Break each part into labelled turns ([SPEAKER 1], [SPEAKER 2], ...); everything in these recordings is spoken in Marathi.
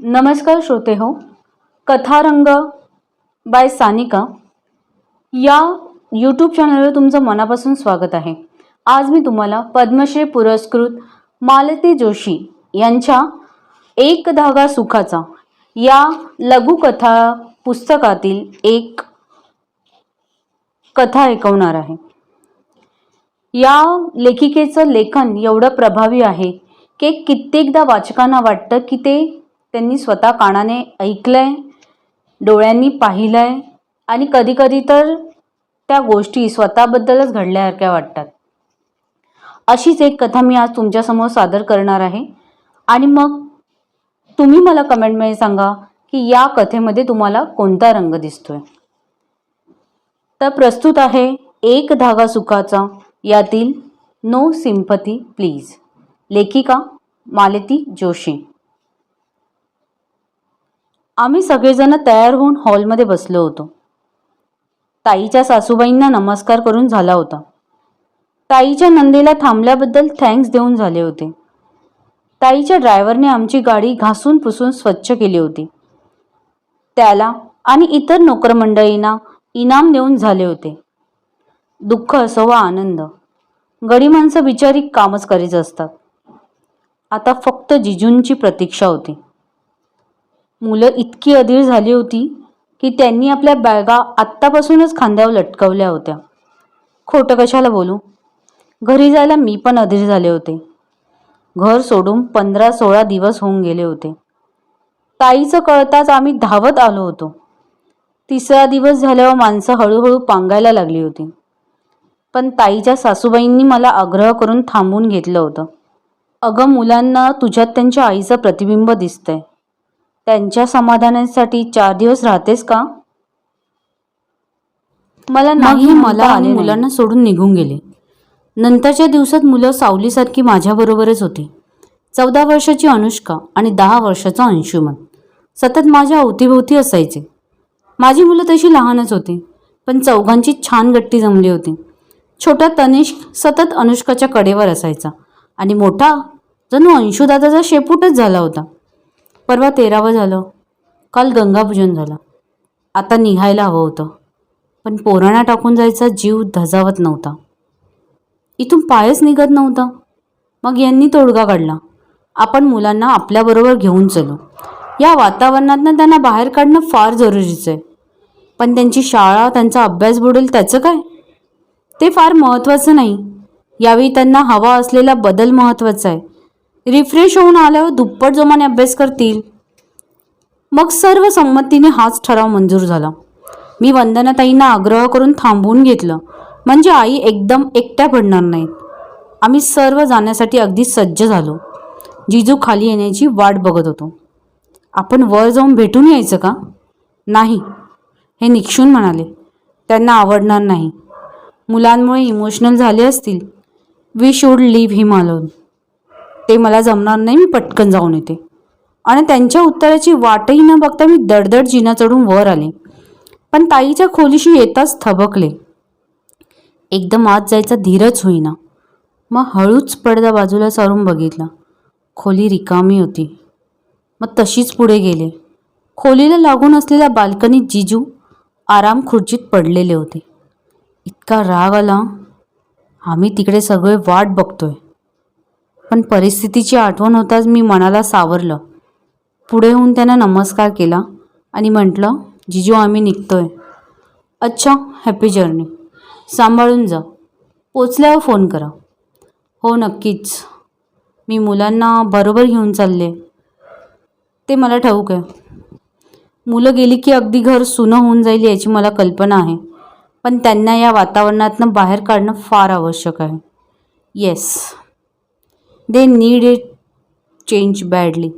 [SPEAKER 1] नमस्कार श्रोते हो कथारंग बाय सानिका. या यूट्यूब चॅनलवर तुमचं मनापासून स्वागत आहे. आज मी तुम्हाला पद्मश्री पुरस्कृत मालती जोशी यांच्या एक धागा सुखाचा या लघुकथा पुस्तकातील एक कथा ऐकवणार आहे. या लेखिकेचं लेखन एवढं प्रभावी आहे की कित्येकदा वाचकांना वाटतं की ते त्यांनी स्वतः कानाने ऐकलंय डोळ्यांनी पाहिलंय आणि कधीकधी तर त्या गोष्टी स्वतःबद्दलच घडल्यासारख्या वाटतात. अशीच एक कथा मी आज तुमच्यासमोर सादर करणार आहे. आणि मग तुम्ही मला कमेंटमध्ये सांगा की या कथेमध्ये तुम्हाला कोणता रंग दिसतोय. तर प्रस्तुत आहे एक धागा सुखाचा यातील नो सिम्पथी प्लीज. लेखिका मालती जोशी. आम्ही सगळेजण तयार होऊन हॉलमध्ये बसलो होतो. ताईच्या सासूबाईंना नमस्कार करून झाला होता. ताईच्या नंदेला थांबल्याबद्दल थँक्स देऊन झाले होते. ताईच्या ड्रायव्हरने आमची गाडी घासून पुसून स्वच्छ केली होती. त्याला आणि इतर नोकरमंडळींना इनाम देऊन झाले होते. दुःख असो वा आनंद. गडी माणसं बिचारी कामच करीत असतात. आता फक्त जिजूंची प्रतीक्षा होती. मुलं इतकी अधीर झाली होती की त्यांनी आपल्या बॅगा आत्तापासूनच खांद्यावर लटकवल्या होत्या. खोटं कशाला बोलू? घरी जायला मी पण अधीर झाले होते. घर सोडून पंधरा सोळा दिवस होऊन गेले होते. ताईचं कळताच आम्ही धावत आलो होतो. तिसरा दिवस झाल्यावर माणसं हळूहळू पांगायला लागली होती. पण ताईच्या सासूबाईंनी मला आग्रह करून थांबून घेतलं होतं. अगं मुलांना तुझ्यात त्यांच्या आईचं प्रतिबिंब दिसतंय. त्यांच्या समाधानासाठी चार दिवस राहतेस का? मला नाही मला आणि मुलांना सोडून निघून गेले. नंतरच्या दिवसात मुलं सावलीसारखी माझ्याबरोबरच होती. चौदा वर्षाची अनुष्का आणि दहा वर्षाचा अंशुमन. सतत माझ्या अवतीभोवती असायचे. माझी मुलं तशी लहानच होती पण चौघांची छान गट्टी जमली होती. छोटा तनिष्क सतत अनुष्काच्या कडेवर असायचा आणि मोठा जणू अंशुदादाचा शेपूटच झाला होता. परवा तेरावं झालं. काल गंगापूजन झालं. आता निघायला हवं होतं. पण पोराणा टाकून जायचा जीव धजावत नव्हता. इथून पायच निघत नव्हता. मग यांनी तोडगा काढला. आपण मुलांना आपल्याबरोबर घेऊन चलू. या वातावरणातनं त्यांना बाहेर काढणं फार जरुरीचं आहे. पण त्यांची शाळा त्यांचा अभ्यास बुडेल त्याचं काय? ते फार महत्त्वाचं नाही. यावेळी त्यांना हवा असलेला बदल महत्त्वाचा आहे. रिफ्रेश होऊन आल्यावर दुप्पट जोमाने अभ्यास करतील. मग सर्व संमतीने हाच ठराव मंजूर झाला. मी वंदनाताईंना आग्रह करून थांबवून घेतलं. म्हणजे आई एकदम एकट्या पडणार नाहीत. आम्ही सर्व जाण्यासाठी अगदी सज्ज झालो. जिजू खाली येण्याची वाट बघत होतो. आपण वर जाऊन भेटून यायचं का? नाही हे निक्षून म्हणाले. त्यांना आवडणार नाही. मुलांमुळे इमोशनल झाले असतील. We should leave him alone. ते मला जमणार नाही मी पटकन जाऊन येते. आणि त्यांच्या उत्तराची वाटही न बघता मी दडदड जिना चढून वर आले. पण ताईच्या खोलीशी येताच थबकले. एकदम आत जायचा धीरच होईना. मग हळूच पडदा बाजूला सारून बघितला. खोली रिकामी होती. मग तशीच पुढे गेले. खोलीला लागून असलेल्या बाल्कनीत जिजू आराम खुर्चीत पडलेले होते. इतका राग आला. आम्ही तिकडे सगळे वाट बघतोय. पण परिस्थितीची आठवण होताच मी मनाला सावरलं. पुढे होऊन त्यांना नमस्कार केला आणि म्हटलं जिजू आम्ही निघतोय. अच्छा हॅपी जर्नी. सांभाळून जा. पोचल्यावर फोन करा. हो नक्कीच. मी मुलांना बरोबर घेऊन चालले. ते मला ठाऊक आहे. मुलं गेली की अगदी घर सुनं होऊन जाईल याची मला कल्पना आहे. पण त्यांना या वातावरणातनं बाहेर काढणं फार आवश्यक आहे. Yes. They need it change badly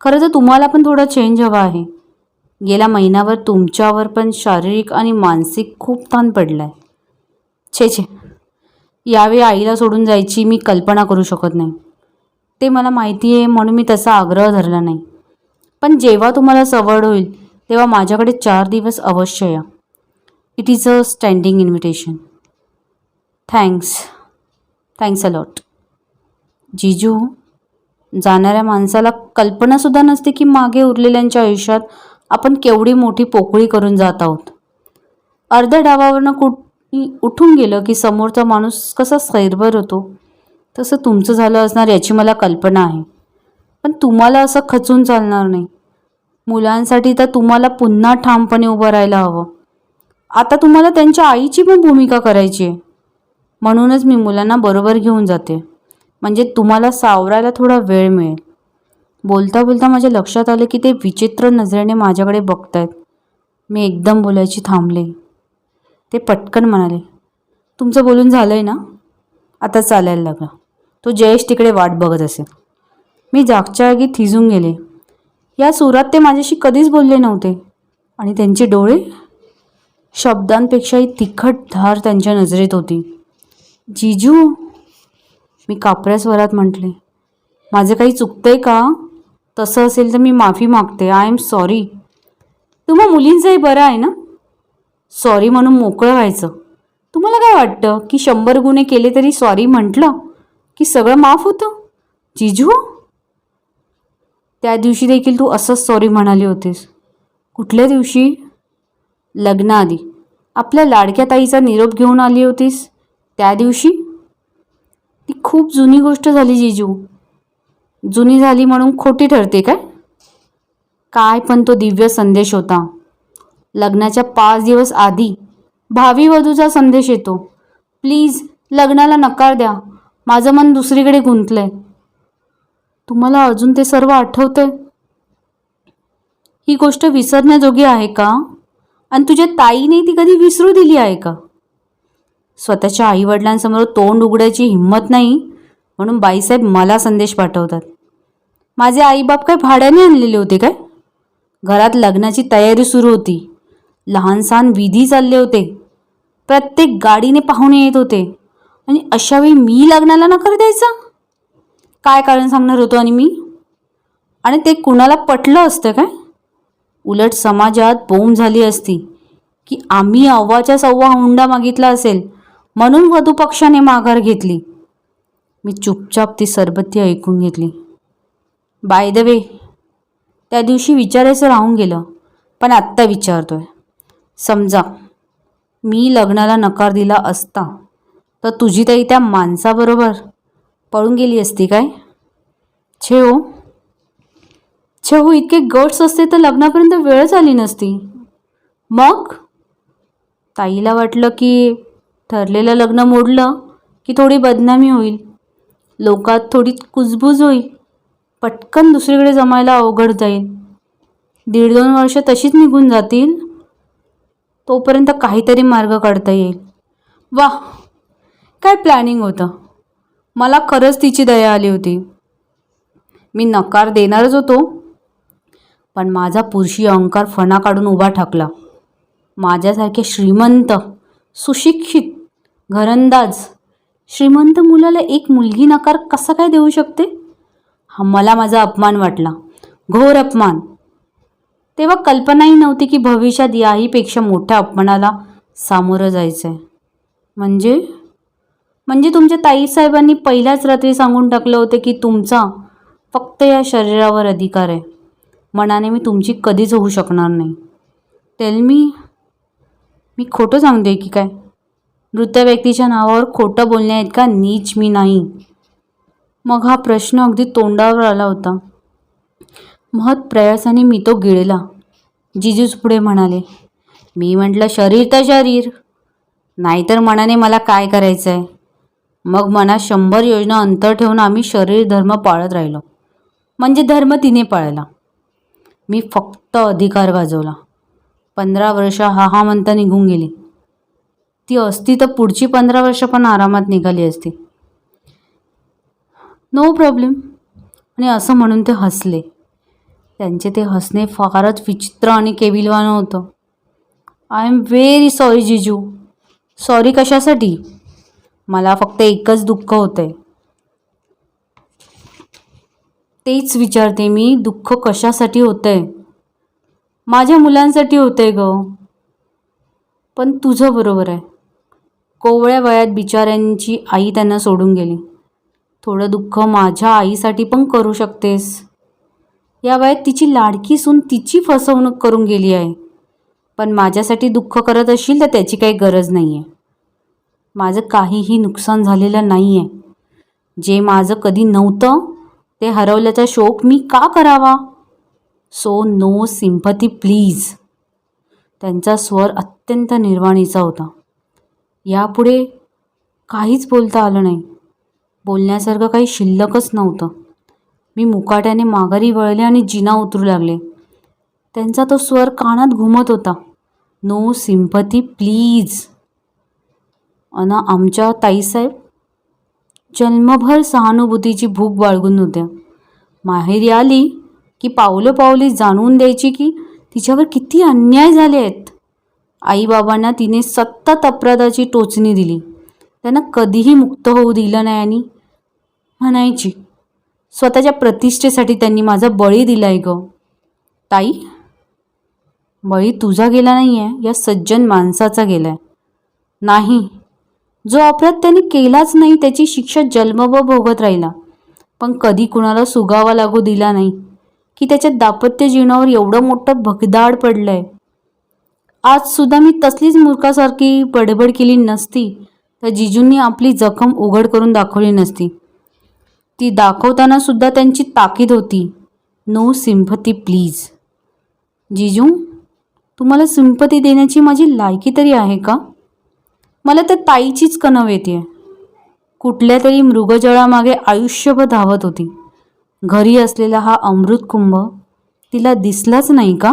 [SPEAKER 1] खरं तर तुम्हाला पण थोडा चेंज हवा आहे. गेल्या महिन्यावर तुमच्यावर पण शारीरिक आणि मानसिक खूप ताण पडला आहे छे छे. यावेळी आईला सोडून जायची मी कल्पना करू शकत नाही. ते मला माहिती आहे म्हणून मी तसा आग्रह धरला नाही. पण जेव्हा तुम्हाला सवड होईल तेव्हा माझ्याकडे चार दिवस अवश्य या. It is a standing invitation thanks thanks a lot जिजू जाणाऱ्या माणसाला कल्पनासुद्धा नसते की मागे उरलेल्यांच्या आयुष्यात आपण केवढी मोठी पोकळी करून जात आहोत. अर्ध्या डावावरनं कुठ उठून गेलं की समोरचा माणूस कसा सैरभर होतो? तसं तुमचं झालं असणार याची मला कल्पना आहे. पण तुम्हाला असं खचून चालणार नाही. मुलांसाठी तर तुम्हाला पुन्हा ठामपणे उभं राहायला हवं. आता तुम्हाला त्यांच्या आईची पण भूमिका करायची आहे. म्हणूनच मी मुलांना बरोबर घेऊन जाते. म्हणजे तुम्हाला सावरायला थोडा वेळ मिळेल. बोलता बोलता माझ्या लक्षात आलं की ते विचित्र नजरेने माझ्याकडे बघतायत. मी एकदम बोलायची थांबले. ते पटकन म्हणाले तुमचं बोलून झालं आहे ना? आता चालायला लागला. तो जयेश तिकडे वाट बघत असेल. मी जागच्या जागी थिजून गेले. या सुरात ते माझ्याशी कधीच बोलले नव्हते. आणि त्यांचे डोळे? शब्दांपेक्षाही तिखट धार त्यांच्या नजरेत होती. जिजू मी कापऱ्या स्वरात म्हटले माझं काही चुकतंय का? तसं असेल तर मी माफी मागते. आय एम सॉरी तुम्हा मुलींचंही बरं आहे ना? सॉरी म्हणून मोकळं व्हायचं. तुम्हाला काय वाटतं? की शंभर गुन्हे केले तरी सॉरी म्हटलं? की सगळं माफ होतं? जिजू? त्या दिवशी देखील तू असंच सॉरी म्हणाली होतीस. कुठल्या दिवशी? लग्नाआधी. आपल्या लाडक्या ताईचा निरोप घेऊन आली होतीस त्या दिवशी? ती खूप जुनी गोष्ट झाली जिजू. जुनी झाली म्हणून खोटी ठरते काय? काय पण तो दिव्य संदेश होता. लग्नाच्या पाच दिवस आधी भावी वधूचा संदेश येतो. प्लीज लग्नाला नकार द्या. माझं मन दुसरीकडे गुंतलंय. तुम्हाला अजून ते सर्व आठवतंय? ही गोष्ट विसरण्याजोगी आहे का? आणि तुझ्या ताईने ती कधी विसरू दिली आहे का? स्वतःच्या आईवडिलांसमोर तोंड उघडायची हिंमत नाही म्हणून बाईसाहेब मला संदेश पाठवतात. माझे आईबाप काय भाड्याने आणलेले होते काय? घरात लग्नाची तयारी सुरू होती. लहानसहान विधी चालले होते. प्रत्येक गाडीने पाहुणे येत होते. आणि अशावेळी मी लग्नाला नकार द्यायचा? काय कारण सांगणार होतो आणि मी? आणि ते कुणाला पटलं असतं काय? उलट समाजात बोंब झाली असती की आम्ही अव्वाच्या सव्वा हुंडा मागितला असेल. म्हणून वधू पक्षाने माघार घेतली. मी चुपचाप ती सरबत्ती ऐकून घेतली. By the way. त्या दिवशी विचारायचं राहून गेलं पण आत्ता विचारतोय. समजा मी लग्नाला नकार दिला असता तर तुझी ताई त्या माणसाबरोबर पळून गेली असती काय? छे हो छे हो इतके गट्स असते तर लग्नापर्यंत वेळच आली नसती. मग? ताईला वाटलं की ठरलेलं लग्न मोडलं की थोडी बदनामी होईल. लोकात थोडी कुजबूज होईल. पटकन दुसरीकडे जमायला अवघड जाईल. दीड दोन वर्ष तशीच निघून जातील. तोपर्यंत काहीतरी मार्ग काढता येईल. वा काय प्लॅनिंग होतं? मला खरंच तिची दया आली होती. मी नकार देणारच होतो. पण माझा पुरुषी अहंकार फणा काढून उभा ठाकला. माझ्यासारखे श्रीमंत सुशिक्षित घरंदाज. श्रीमंत मुलाला एक मुलगी नकार कसा काय देऊ शकते? हा मला माझा अपमान वाटला. घोर अपमान. तेव्हा कल्पनाही नव्हती की भविष्यात याहीपेक्षा मोठ्या अपमानाला सामोरं जायचं आहे म्हणजे? म्हणजे तुमच्या ताईसाहेबांनी पहिल्याच रात्री सांगून टाकलं होतं की तुमचा फक्त या शरीरावर अधिकार आहे. मनाने मी तुमची कधीच होऊ शकणार नाही. टेल मी मी खोटं सांगते की काय? मृत व्यक्तीच्या नावावर खोटं बोलण्या का नीच मी नाही. मग हा प्रश्न अगदी तोंडावर आला होता. महत प्रयासाने मी तो गिळला. जिजूच पुढे म्हणाले मी म्हटलं शरीर तर शरीर. नाहीतर मनाने मला काय करायचं आहे मग मनात शंभर योजना अंतर ठेवून आम्ही शरीर धर्म पाळत राहिलो. म्हणजे धर्म तिने पाळला. मी फक्त अधिकार गाजवला. पंधरा वर्ष हा हा म्हणता निघून गेली. ती असती तर पुढची पंधरा वर्ष पण आरामात निघाली असती. नो प्रॉब्लेम आणि असं म्हणून ते हसले. त्यांचे ते हसणे फारच विचित्र आणि केविलवानं होतं. आय एम व्हेरी सॉरी जिजू. सॉरी कशासाठी? मला फक्त एकच दुःख होतं आहे तेच विचारते मी दुःख कशासाठी होतं आहे माझ्या मुलांसाठी होतं आहे ग. पण तुझं बरोबर आहे. कोवळ्या वयात बिचाऱ्यांची आई त्यांना सोडून गेली. थोडं दुःख माझ्या आईसाठी पण करू शकतेस. या वयात तिची लाडकी सून तिची फसवणूक करून गेली आहे. पण माझ्यासाठी दुःख करत असशील तर त्याची काही गरज नाही आहे माझं काहीही नुकसान झालेलं नाही आहे जे माझं कधी नव्हतं ते हरवल्याचा शोक मी का करावा? So no sympathy please. त्यांचा स्वर अत्यंत निर्वाणीचा होता. यापुढे काहीच बोलता आलं नाही. बोलण्यासारखं काही शिल्लकच नव्हतं. मी मुकाट्याने माघारी वळले आणि जिना उतरू लागले. त्यांचा तो स्वर कानात घुमत होता. No sympathy please. अन आमच्या ताईसाहेब जन्मभर सहानुभूतीची भूक बाळगून होत्या. माहेरी आली की पावलं पावली जाणून द्यायची की तिच्यावर किती अन्याय झाले आहेत? आईबाबांना तिने सतत अपराधाची टोचणी दिली. त्यांना कधीही मुक्त होऊ दिलं नाही आणि म्हणायची स्वतःच्या प्रतिष्ठेसाठी त्यांनी माझा बळी दिला आहे ग. ताई बळी तुझा गेला नाही आहे या सज्जन माणसाचा गेला आहे नाही जो अपराध त्याने केलाच नाही त्याची शिक्षा जन्मभ भोगत राहिला. पण कधी कुणाला सुगावा लागू दिला नाही की त्याच्या दाम्पत्य जीवनावर एवढं मोठं भगदाड पडलं आहे आज सुद्धा मी तसलीच मूर्खासारखी बडबड केली नसती तर जिजूंनी आपली जखम उघड करून दाखवली नसती. ती दाखवताना सुद्धा त्यांची ताकीद होती. No sympathy please. जिजू तुम्हाला सिम्पती देण्याची माझी लायकी तरी आहे का? मला तर ताईचीच कणव येते. कुठल्या तरी मृगजळामागे आयुष्यभर धावत होती. घरी असलेला हा अमृत कुंभ तिला दिसलाच नाही का?